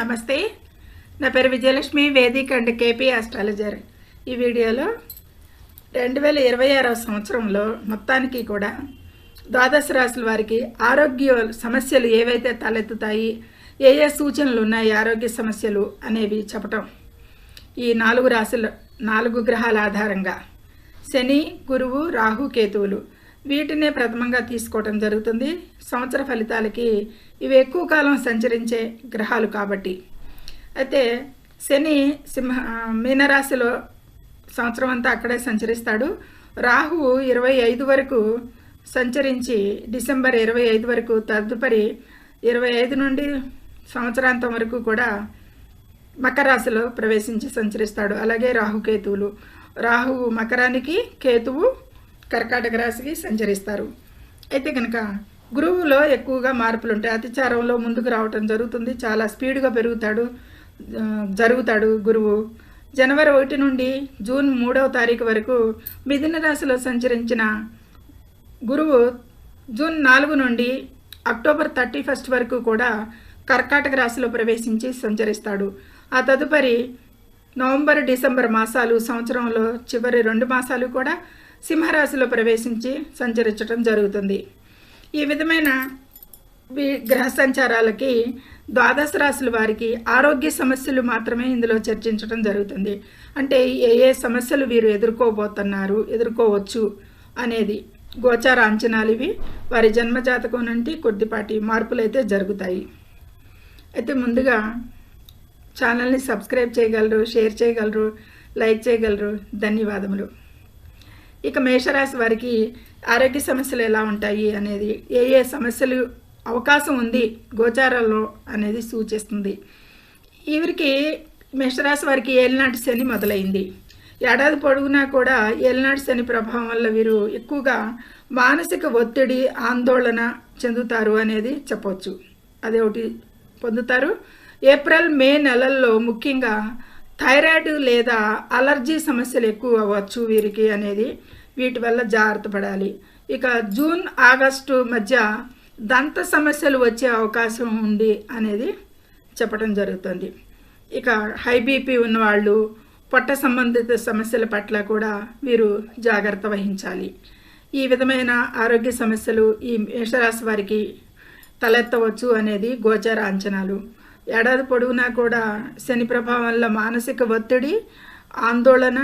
నమస్తే. నా పేరు Vijayalakshmi Vedic and KP astrologer. ఈ వీడియోలో రెండు వేల ఇరవై ఆరవ సంవత్సరంలో మొత్తానికి కూడా ద్వాదశ రాశుల వారికి ఆరోగ్య సమస్యలు ఏవైతే తలెత్తుతాయి ఏ ఏ సూచనలు ఉన్నాయి ఆరోగ్య సమస్యలు అనేవి చెప్పటం. ఈ నాలుగు రాశుల నాలుగు గ్రహాల ఆధారంగా శని గురువు రాహు కేతువులు వీటినే ప్రథమంగా తీసుకోవటం జరుగుతుంది. సంవత్సర ఫలితాలకి ఇవి ఎక్కువ కాలం సంచరించే గ్రహాలు కాబట్టి. అయితే శని సింహ మీనరాశిలో సంవత్సరం అంతా అక్కడే సంచరిస్తాడు. రాహు ఇరవై ఐదు వరకు సంచరించి డిసెంబర్ ఇరవై ఐదు వరకు తదుపరి ఇరవై ఐదు నుండి సంవత్సరాంతం వరకు కూడా మకర రాశిలో ప్రవేశించి సంచరిస్తాడు. అలాగే రాహుకేతువులు రాహువు మకరానికి కేతువు కర్కాటక రాశికి సంచరిస్తారు. అయితే కనుక గురువులో ఎక్కువగా మార్పులు ఉంటాయి అతిచారంలో ముందుకు రావటం జరుగుతుంది. చాలా స్పీడ్గా పెరుగుతాడు. జరుగుతాడు గురువు. జనవరి ఒకటి నుండి జూన్ మూడవ తారీఖు వరకు మిథున రాశిలో సంచరించిన గురువు జూన్ నాలుగు నుండి అక్టోబర్ థర్టీ ఫస్ట్ వరకు కూడా కర్కాటక రాశిలో ప్రవేశించి సంచరిస్తాడు. ఆ తదుపరి నవంబర్ డిసెంబర్ మాసాలు సంవత్సరంలో చివరి రెండు మాసాలు కూడా సింహరాశిలో ప్రవేశించి సంచరించడం జరుగుతుంది. ఈ విధమైన గ్రహ సంచారాలకి ద్వాదశ రాశుల వారికి ఆరోగ్య సమస్యలు మాత్రమే ఇందులో చర్చించడం జరుగుతుంది. అంటే ఏ ఏ సమస్యలు వీరు ఎదుర్కోబోతున్నారు ఎదుర్కోవచ్చు అనేది గోచార అంచనాలు ఇవి. వారి జన్మజాతకం నుండి కొద్దిపాటి మార్పులు అయితే జరుగుతాయి. అయితే ముందుగా ఛానల్ని సబ్స్క్రైబ్ చేయగలరు షేర్ చేయగలరు లైక్ చేయగలరు. ధన్యవాదములు. ఇక మేషరాశి వారికి ఆరోగ్య సమస్యలు ఎలా ఉంటాయి అనేది ఏ ఏ సమస్యలు అవకాశం ఉంది గోచారాల్లో అనేది సూచిస్తుంది. ఈవిరికి మేషరాశి వారికి ఏలినాటి శని మొదలైంది. ఏడాది పొడుగునా కూడా ఏలినాటి శని ప్రభావం వల్ల వీరు ఎక్కువగా మానసిక ఒత్తిడి ఆందోళన చెందుతారు అనేది చెప్పవచ్చు అదే ఒకటి పొందుతారు. ఏప్రిల్ మే నెలల్లో ముఖ్యంగా థైరాయిడ్ లేదా అలర్జీ సమస్యలు ఎక్కువ అవ్వచ్చు వీరికి అనేది వీటి వల్ల జాగ్రత్త పడాలి. ఇక జూన్ ఆగస్టు మధ్య దంత సమస్యలు వచ్చే అవకాశం ఉంది అనేది చెప్పడం జరుగుతుంది. ఇక హై బీపీ ఉన్నవాళ్ళు పొట్ట సంబంధిత సమస్యల పట్ల కూడా వీరు జాగ్రత్త వహించాలి. ఈ విధమైన ఆరోగ్య సమస్యలు ఈ మేషరాశి వారికి తలెత్తవచ్చు అనేది గోచర అంచనాలు. ఏడాది పొడవునా కూడా శని ప్రభావం వల్ల మానసిక ఒత్తిడి ఆందోళన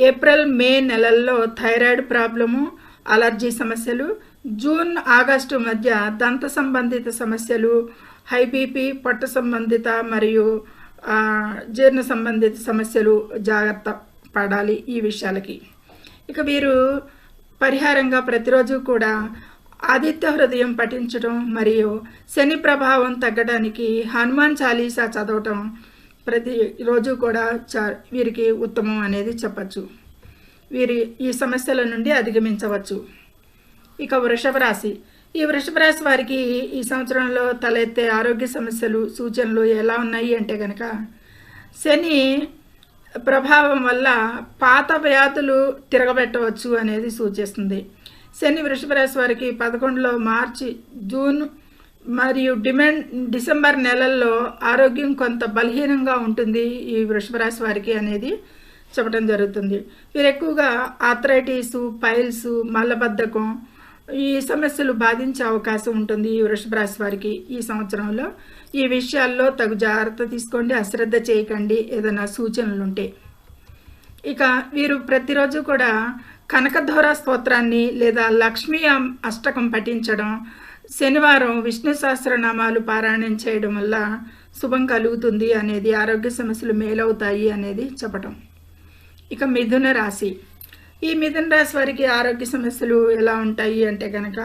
ఏప్రిల్ మే నెలల్లో థైరాయిడ్ ప్రాబ్లము అలర్జీ సమస్యలు జూన్ ఆగస్టు మధ్య దంత సంబంధిత సమస్యలు హై బీపీ పొట్ట సంబంధిత మరియు జీర్ణ సంబంధిత సమస్యలు జాగ్రత్త పడాలి ఈ విషయాలకి. ఇక వీరు పరిహారంగా ప్రతిరోజు కూడా ఆదిత్య హృదయం పఠించడం మరియు శని ప్రభావం తగ్గడానికి హనుమాన్ చాలీసా చదవటం ప్రతి రోజు కూడా చా వీరికి ఉత్తమం అనేది చెప్పచ్చు. వీరి ఈ సమస్యల నుండి అధిగమించవచ్చు. ఇక వృషభ రాశి. ఈ వృషభ రాశి వారికి ఈ సంవత్సరంలో తలెత్తే ఆరోగ్య సమస్యలు సూచనలు ఎలా ఉన్నాయి అంటే కనుక శని ప్రభావం వల్ల పాత వ్యాధులు తిరగబెట్టవచ్చు అనేది సూచిస్తుంది. శని వృషభ రాశి వారికి పదకొండులో మార్చి జూన్ మరియు డిమాండ్ డిసెంబర్ నెలల్లో ఆరోగ్యం కొంత బలహీనంగా ఉంటుంది ఈ వృషభ రాశి వారికి అనేది చెప్పడం జరుగుతుంది. వీరు ఎక్కువగా ఆథరైటిస్ పైల్స్ మలబద్ధకం ఈ సమస్యలు బాధించే అవకాశం ఉంటుంది ఈ వృషభ రాశి వారికి ఈ సంవత్సరంలో. ఈ విషయాల్లో తగు జాగ్రత్త తీసుకోండి అశ్రద్ధ చేయకండి ఏదైనా సూచనలు ఉంటే ఇక వీరు ప్రతిరోజు కూడా కనకధోర స్తోత్రాన్ని లేదా లక్ష్మీ అష్టకం పఠించడం శనివారం విష్ణు సహస్రనామాలు పారాయణం చేయడం వల్ల శుభం కలుగుతుంది అనేది ఆరోగ్య సమస్యలు మేలవుతాయి అనేది చెప్పటం. ఇక మిథున రాశి. ఈ మిథున రాశి వారికి ఆరోగ్య సమస్యలు ఎలా ఉంటాయి అంటే కనుక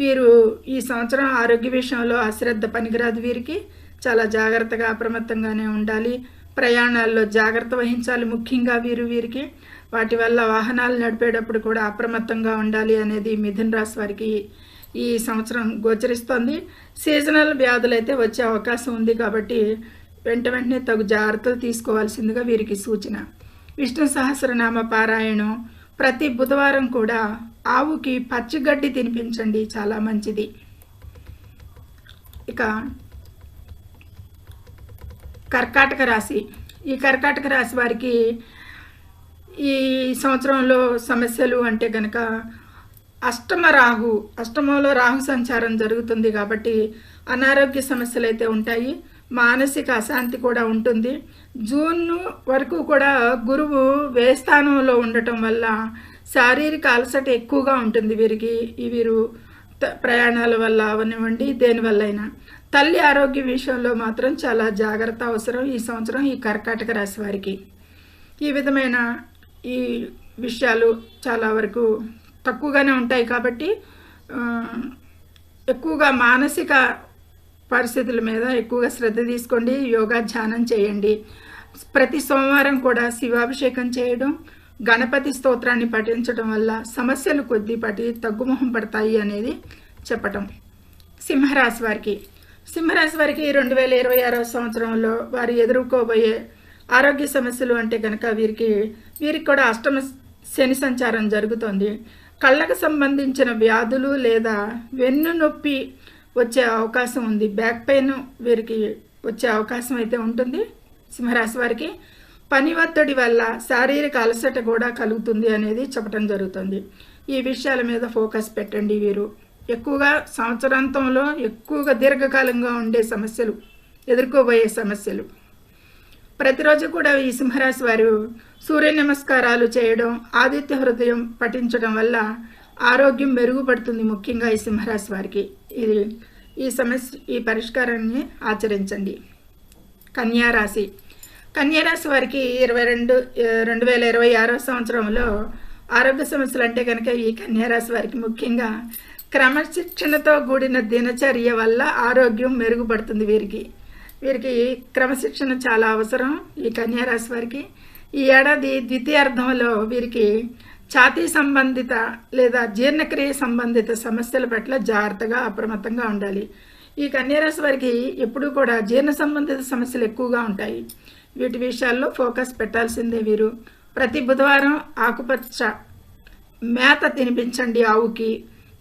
వీరు ఈ సంవత్సరం ఆరోగ్య విషయంలో అశ్రద్ధ పనికిరాదు వీరికి. చాలా జాగ్రత్తగా అప్రమత్తంగానే ఉండాలి. ప్రయాణాల్లో జాగ్రత్త వహించాలి ముఖ్యంగా వీరు వీరికి. వాటి వల్ల వాహనాలు నడిపేటప్పుడు కూడా అప్రమత్తంగా ఉండాలి అనేది మిథున్ రాశి వారికి ఈ సంవత్సరం గోచరిస్తోంది. సీజనల్ వ్యాధులు అయితే వచ్చే అవకాశం ఉంది కాబట్టి వెంట వెంటనే తగు జాగ్రత్తలు తీసుకోవాల్సిందిగా వీరికి సూచన. విష్ణు సహస్రనామ పారాయణం ప్రతి బుధవారం కూడా ఆవుకి పచ్చిగడ్డి తినిపించండి చాలా మంచిది. ఇక కర్కాటక రాశి. ఈ కర్కాటక రాశి వారికి ఈ సంవత్సరంలో సమస్యలు అంటే కనుక అష్టమ రాహు అష్టమంలో రాహు సంచారం జరుగుతుంది కాబట్టి అనారోగ్య సమస్యలు అయితే ఉంటాయి. మానసిక అశాంతి కూడా ఉంటుంది. జూన్ వరకు కూడా గురువు వేస్థానంలో ఉండటం వల్ల శారీరక అలసట ఎక్కువగా ఉంటుంది వీరికి. ఈ వీరు ప్రయాణాల వల్ల అవనివ్వండి దేనివల్ల అయినా. తల్లి ఆరోగ్య విషయంలో మాత్రం చాలా జాగ్రత్త అవసరం ఈ సంవత్సరం ఈ కర్కాటక రాశి వారికి. ఈ విధమైన ఈ విషయాలు చాలా వరకు తక్కువగానే ఉంటాయి కాబట్టి ఎక్కువగా మానసిక పరిస్థితుల మీద ఎక్కువగా శ్రద్ధ తీసుకోండి యోగా ధ్యానం చేయండి. ప్రతి సోమవారం కూడా శివాభిషేకం చేయడం గణపతి స్తోత్రాన్ని పఠించడం వల్ల సమస్యలు కొద్దిపాటి తగ్గుముఖం పడతాయి అనేది చెప్పటం. సింహరాశి వారికి సింహరాశి వారికి రెండు వేల ఇరవై ఆరవ సంవత్సరంలో వారు ఎదుర్కోబోయే ఆరోగ్య సమస్యలు అంటే కనుక వీరికి వీరికి కూడా అష్టమ శని సంచారం జరుగుతోంది. కళ్ళకు సంబంధించిన వ్యాధులు లేదా వెన్ను నొప్పి వచ్చే అవకాశం ఉంది. బ్యాక్ పెయిన్ వీరికి వచ్చే అవకాశం అయితే ఉంటుంది సింహరాశి వారికి. పని ఒత్తిడి వల్ల శారీరక అలసట కూడా కలుగుతుంది అనేది చెప్పడం జరుగుతుంది. ఈ విషయాల మీద ఫోకస్ పెట్టండి వీరు. ఎక్కువగా సంవత్సరాంతంలో ఎక్కువగా దీర్ఘకాలంగా ఉండే సమస్యలు ఎదుర్కోబోయే సమస్యలు. ప్రతిరోజు కూడా ఈ సింహరాశి వారు సూర్య నమస్కారాలు చేయడం ఆదిత్య హృదయం పఠించడం వల్ల ఆరోగ్యం మెరుగుపడుతుంది ముఖ్యంగా ఈ సింహరాశి వారికి. ఇది ఈ సమస్య ఈ పరిష్కారాన్ని ఆచరించండి. కన్యారాశి కన్యారాశి వారికి ఇరవై రెండు రెండు వేల ఇరవై ఆరో సంవత్సరంలో ఆరోగ్య సమస్యలు అంటే కనుక ఈ కన్యారాశి వారికి ముఖ్యంగా క్రమశిక్షణతో కూడిన దినచర్య వల్ల ఆరోగ్యం మెరుగుపడుతుంది వీరికి. వీరికి క్రమశిక్షణ చాలా అవసరం. ఈ కన్యారాశి వారికి ఈ ఏడాది ద్వితీయార్థంలో వీరికి ఛాతీ సంబంధిత లేదా జీర్ణక్రియ సంబంధిత సమస్యల పట్ల జాగ్రత్తగా అప్రమత్తంగా ఉండాలి. ఈ కన్యారాశి వారికి ఎప్పుడూ కూడా జీర్ణ సంబంధిత సమస్యలు ఎక్కువగా ఉంటాయి. వీటి విషయాల్లో ఫోకస్ పెట్టాల్సిందే వీరు. ప్రతి బుధవారం ఆకుపచ్చ మేత తినిపించండి ఆవుకి.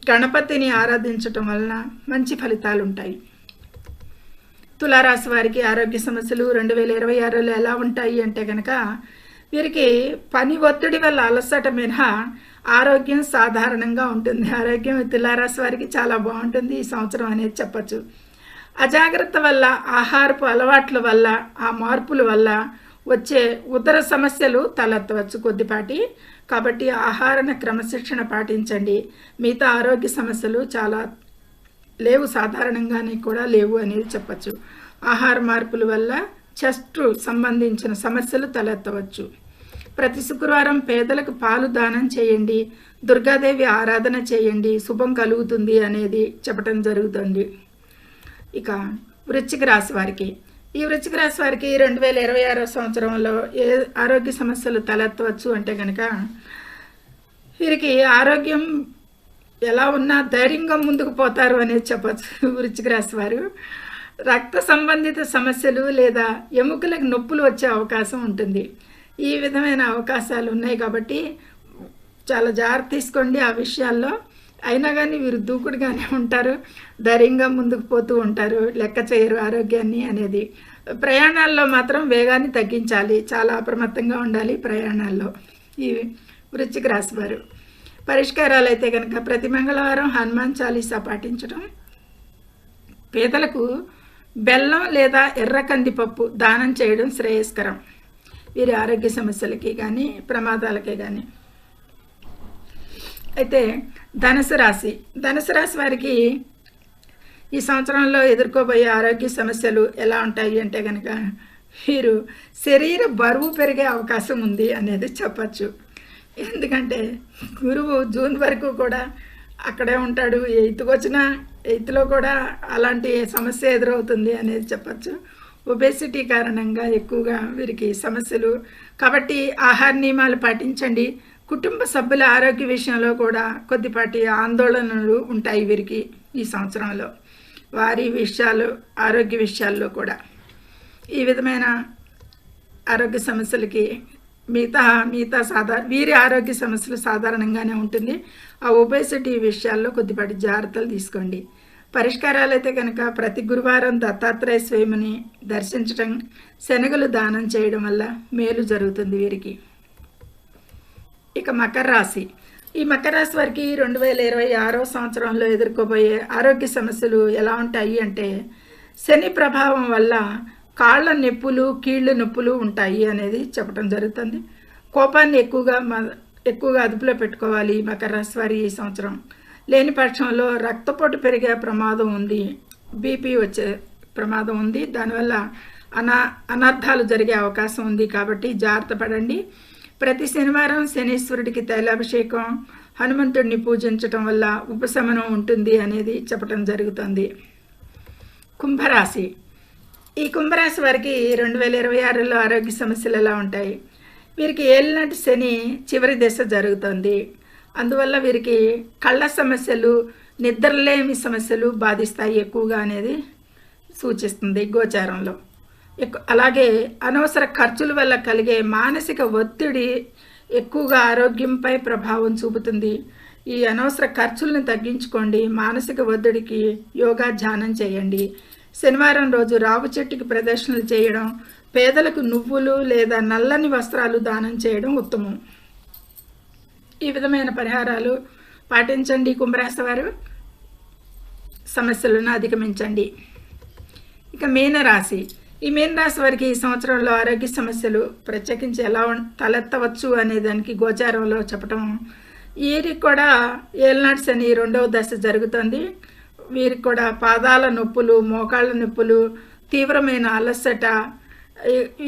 గణపతిని ఆరాధించటం వలన మంచి ఫలితాలు ఉంటాయి తులారాశి వారికి ఆరోగ్య సమస్యలు రెండు వేల ఇరవై ఆరులో ఎలా ఉంటాయి అంటే కనుక వీరికి పని ఒత్తిడి వల్ల అలసట మినహా ఆరోగ్యం సాధారణంగా ఉంటుంది. ఆరోగ్యం తులారాశి వారికి చాలా బాగుంటుంది. ఈ సంవత్సరం అనేది చెప్పచ్చు. అజాగ్రత్త వల్ల ఆహారపు అలవాట్ల వల్ల ఆ మార్పుల వల్ల వచ్చే ఉదర సమస్యలు తలెత్తవచ్చు కొద్దిపాటి. కాబట్టి ఆహారన క్రమశిక్షణ పాటించండి. మిగతా ఆరోగ్య సమస్యలు చాలా లేవు. సాధారణంగానే కూడా లేవు అనేది చెప్పచ్చు. ఆహార మార్పుల వల్ల చెస్ట్ సంబంధించిన సమస్యలు తలెత్తవచ్చు. ప్రతి శుక్రవారం పేదలకు పాలు దానం చేయండి. దుర్గాదేవి ఆరాధన చేయండి. శుభం కలుగుతుంది అనేది చెప్పటం జరుగుతుంది. ఇక వృశ్చిక రాశి వారికి ఈ వృచ్చిక రాశి వారికి రెండు వేల ఇరవై ఆరో సంవత్సరంలో ఏ ఆరోగ్య సమస్యలు తలెత్తవచ్చు అంటే కనుక వీరికి ఆరోగ్యం ఎలా ఉన్నా ధైర్యంగా ముందుకు పోతారు అనేది చెప్పచ్చు వృచ్చిక రాశి వారు. రక్త సంబంధిత సమస్యలు లేదా ఎముకలకు నొప్పులు వచ్చే అవకాశం ఉంటుంది. ఈ విధమైన అవకాశాలు ఉన్నాయి కాబట్టి చాలా జాగ్రత్త తీసుకోండి ఆ విషయాల్లో. అయినా కానీ వీరు దూకుడుగానే ఉంటారు ధైర్యంగా ముందుకు పోతూ ఉంటారు లెక్క చేయరు ఆరోగ్యాన్ని అనేది. ప్రయాణాల్లో మాత్రం వేగాన్ని తగ్గించాలి చాలా అప్రమత్తంగా ఉండాలి ప్రయాణాల్లో. ఈ వృశ్చిక రాశి వారు. పరిష్కారాలు అయితే కనుక ప్రతి మంగళవారం హనుమాన్ చాలీసా పాటించడం. పేదలకు బెల్లం లేదా ఎర్ర కందిపప్పు దానం చేయడం శ్రేయస్కరం. వీరి ఆరోగ్య సమస్యలకి కానీ ప్రమాదాలకే కానీ అయితే ధనుసు రాశి. ధనుసు రాశి వారికి ఈ సంవత్సరంలో ఎదుర్కోబోయే ఆరోగ్య సమస్యలు ఎలా ఉంటాయి అంటే కనుక వీరు శరీర బరువు పెరిగే అవకాశం ఉంది అనేది చెప్పచ్చు. ఎందుకంటే గురువు జూన్ వరకు కూడా అక్కడే ఉంటాడు. ఎయిత్కి వచ్చినా ఎయిత్లో కూడా అలాంటి సమస్య ఎదురవుతుంది అనేది చెప్పచ్చు. ఒబేసిటీ కారణంగా ఎక్కువగా వీరికి సమస్యలు. కాబట్టి ఆహార నియమాలు పాటించండి. కుటుంబ సభ్యుల ఆరోగ్య విషయంలో కూడా కొద్దిపాటి ఆందోళనలు ఉంటాయి వీరికి ఈ సంవత్సరంలో. వారి విషయాలు ఆరోగ్య విషయాల్లో కూడా. ఈ విధమైన ఆరోగ్య సమస్యలకి మిగతా మిగతా సాధారణ వీరి ఆరోగ్య సమస్యలు సాధారణంగానే ఉంటుంది. ఆ ఒబేసిటీ విషయాల్లో కొద్దిపాటి జాగ్రత్తలు తీసుకోండి. పరిష్కారాలు అయితే కనుక ప్రతి గురువారం దత్తాత్రేయ స్వామిని దర్శించటం శనగలు దానం చేయడం వల్ల మేలు జరుగుతుంది వీరికి. ఇక మకర రాశి. ఈ మకర రాశి వారికి రెండు వేల ఇరవై ఆరో సంవత్సరంలో ఎదుర్కోబోయే ఆరోగ్య సమస్యలు ఎలా ఉంటాయి అంటే శని ప్రభావం వల్ల కాళ్ళ నొప్పులు కీళ్ళ నొప్పులు ఉంటాయి అనేది చెప్పడం జరుగుతుంది. కోపాన్ని ఎక్కువగా ఎక్కువగా అదుపులో పెట్టుకోవాలి మకర రాశి వారి ఈ సంవత్సరం. లేని పక్షంలో రక్తపోటు పెరిగే ప్రమాదం ఉంది బీపీ వచ్చే ప్రమాదం ఉంది. దానివల్ల అనా అనర్థాలు జరిగే అవకాశం ఉంది కాబట్టి జాగ్రత్త పడండి. ప్రతి శనివారం శనీశ్వరుడికి తైలాభిషేకం హనుమంతుడిని పూజించటం వల్ల ఉపశమనం ఉంటుంది అనేది చెప్పడం జరుగుతుంది. కుంభరాశి. ఈ కుంభరాశి వారికి రెండు వేల ఇరవై ఆరులో ఆరోగ్య సమస్యలు ఎలా ఉంటాయి? వీరికి ఏలినటి శని చివరి దశ జరుగుతుంది. అందువల్ల వీరికి కళ్ళ సమస్యలు నిద్రలేమి సమస్యలు బాధిస్తాయి ఎక్కువగా అనేది సూచిస్తుంది గోచారంలో. అలాగే అనవసర ఖర్చుల వల్ల కలిగే మానసిక ఒత్తిడి ఎక్కువగా ఆరోగ్యంపై ప్రభావం చూపుతుంది. ఈ అనవసర ఖర్చులను తగ్గించుకోండి మానసిక ఒత్తిడికి యోగా ధ్యానం చేయండి. శనివారం రోజు రావు చెట్టుకి ప్రదర్శనలు చేయడం పేదలకు నువ్వులు లేదా నల్లని వస్త్రాలు దానం చేయడం ఉత్తమం. ఈ విధమైన పరిహారాలు పాటించండి కుంభరాశి వారు. సమస్యలను అధిగమించండి. ఇక మీనరాశి. ఈ మీనరాశి వారికి ఈ సంవత్సరంలో ఆరోగ్య సమస్యలు ప్రత్యేకించి ఎలా తలెత్తవచ్చు అనే దానికి గోచారంలో చెప్పటం. వీరికి కూడా ఏలనాటి శని రెండవ దశ జరుగుతుంది. వీరికి కూడా పాదాల నొప్పులు మోకాళ్ళ నొప్పులు తీవ్రమైన అలసట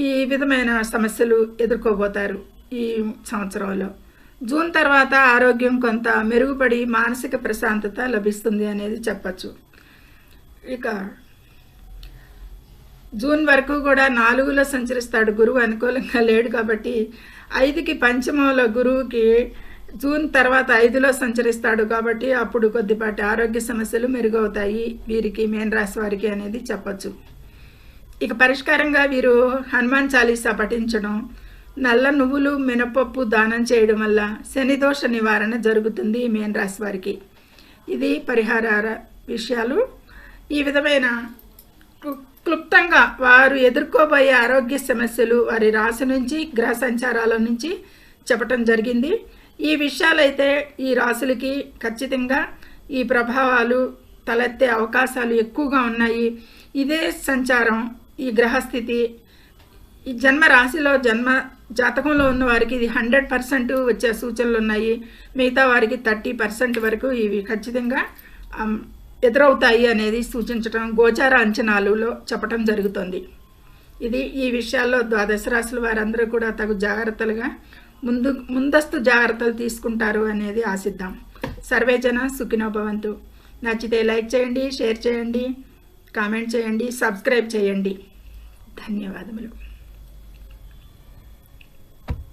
ఈ విధమైన సమస్యలు ఎదుర్కోబోతారు ఈ సంవత్సరంలో. జూన్ తర్వాత ఆరోగ్యం కొంత మెరుగుపడి మానసిక ప్రశాంతత లభిస్తుంది అనేది చెప్పచ్చు. ఇక జూన్ వరకు కూడా నాలుగులో సంచరిస్తాడు గురువు. అనుకూలంగా లేడు కాబట్టి ఐదుకి పంచమంలో గురువుకి జూన్ తర్వాత ఐదులో సంచరిస్తాడు కాబట్టి అప్పుడు కొద్దిపాటి ఆరోగ్య సమస్యలు మెరుగవుతాయి. వీరికి మేన్ రాశి వారికి అనేది చెప్పచ్చు. ఇక పరిష్కారంగా వీరు హనుమాన్ చాలీసా పఠించడం నల్ల నువ్వులు మినపప్పు దానం చేయడం వల్ల శనిదోష నివారణ జరుగుతుంది మేన్ రాశి వారికి. ఇది పరిహార విషయాలు. ఈ విధమైన ఖచ్చితంగా వారు ఎదుర్కోబోయే ఆరోగ్య సమస్యలు వారి రాశి నుంచి గ్రహ సంచారాల నుంచి చెప్పటం జరిగింది. ఈ విషయాలైతే ఈ రాశులకి ఖచ్చితంగా ఈ ప్రభావాలు తలెత్తే అవకాశాలు ఎక్కువగా ఉన్నాయి. ఇదే సంచారం ఈ గ్రహస్థితి ఈ జన్మ రాశిలో జన్మ జాతకంలో ఉన్న వారికి ఇది హండ్రెడ్ పర్సెంట్ వచ్చే సూచనలు ఉన్నాయి. మిగతా వారికి థర్టీ పర్సెంట్ వరకు ఇవి ఖచ్చితంగా ఎదురవుతాయి అనేది సూచించడం గోచార అంచనాలులో చెప్పడం జరుగుతుంది. ఇది ఈ విషయాల్లో ద్వాదశ రాశుల వారందరూ కూడా తగు జాగ్రత్తలుగా ముందు ముందస్తు జాగ్రత్తలు తీసుకుంటారు అనేది ఆశిద్దాం. సర్వేజన సుఖినోభవంతు నచ్చితే లైక్ చేయండి షేర్ చేయండి కామెంట్ చేయండి సబ్స్క్రైబ్ చేయండి. ధన్యవాదములు.